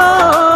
রেখে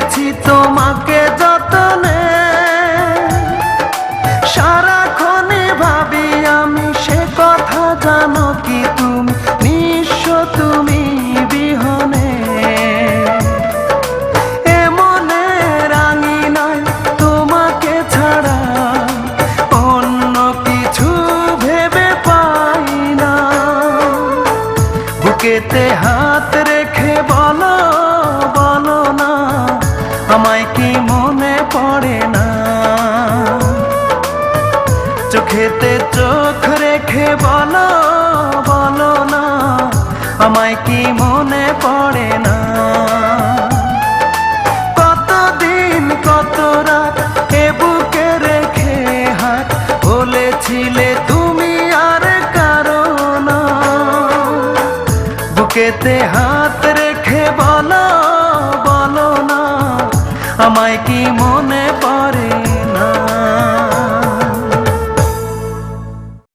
রেখেছি তোমাকে যতনে। সারাক্ষণে ভাবি আমি সে কথা জানো কি তুমি? নিঃস্ব তুমি বিহনে। এমনে রাঙি নয় তোমাকে ছাড়া। অন্য কিছু ভেবে পাই না। বুকেতে হাত চোখেতে চোখ রেখে বলো বলো না, আমায় কি মনে পড়ে না? কতদিন, কত রাত এ বুকে রেখে হাত বলেছিলে তুমি আর কারও না। বুকেতে হাত